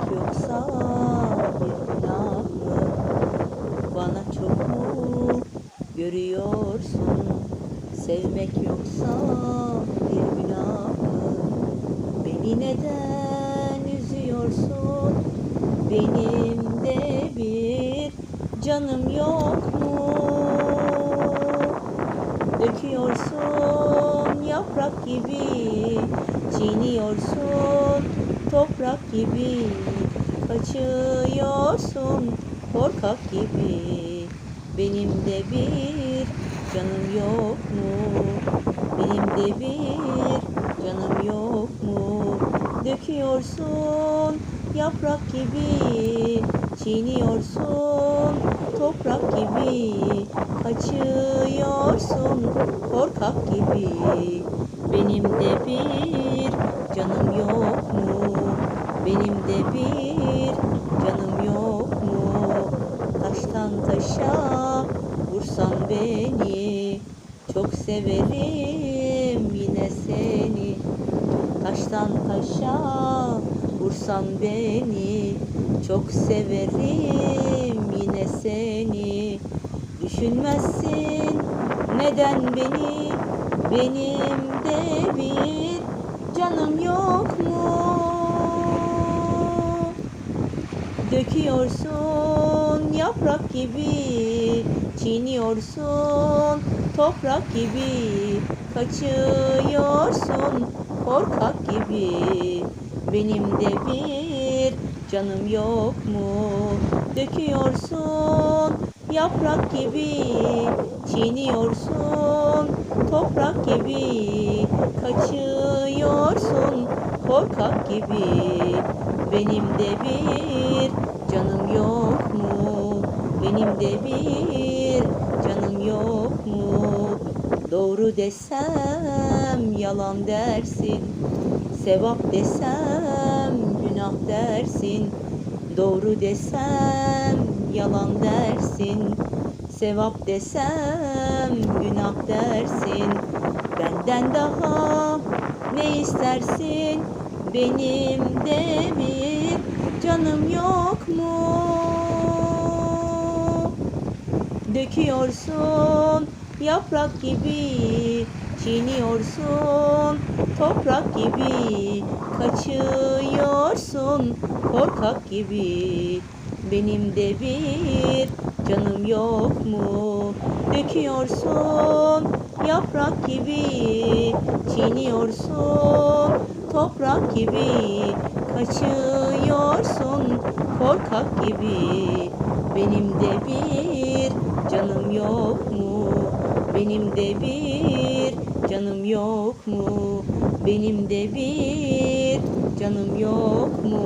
Yoksa bir lafı Bana çok mu görüyorsun? Sevmek yoksa bir günahı Beni neden üzüyorsun? Benim de bir canım yok mu? Döküyorsun yaprak gibi toprak gibi Kaçıyorsun korkak gibi Benim de bir canım yok mu? Benim de bir canım yok mu? Döküyorsun yaprak gibi Çiğniyorsun toprak gibi Kaçıyorsun korkak gibi Benim de bir canım yok mu? Benim de bir canım yok mu? Taştan taşa vursan beni Çok severim yine seni. Taştan taşa vursan beni Çok severim yine seni. Düşünmezsin neden beni? Benim de bir canım yok mu? Döküyorsun yaprak gibi Çiğniyorsun toprak gibi Kaçıyorsun korkak gibi Benim de bir canım yok mu? Döküyorsun yaprak gibi Çiğniyorsun toprak gibi Kaçıyorsun korkak gibi Benim de bir? Benim de bir canım yok mu? Doğru desem yalan dersin. Sevap desem günah dersin. Doğru desem yalan dersin. Sevap desem günah dersin. Benden daha ne istersin? Benim de bir canım yok mu? Döküyorsun yaprak gibi Çiğniyorsun toprak gibi Kaçıyorsun korkak gibi Benim de bir canım yok mu? Döküyorsun yaprak gibi Çiğniyorsun toprak gibi Kaçıyorsun korkak gibi Benim de bir canım yok mu? Benim de bir canım yok mu? Benim de bir canım yok mu?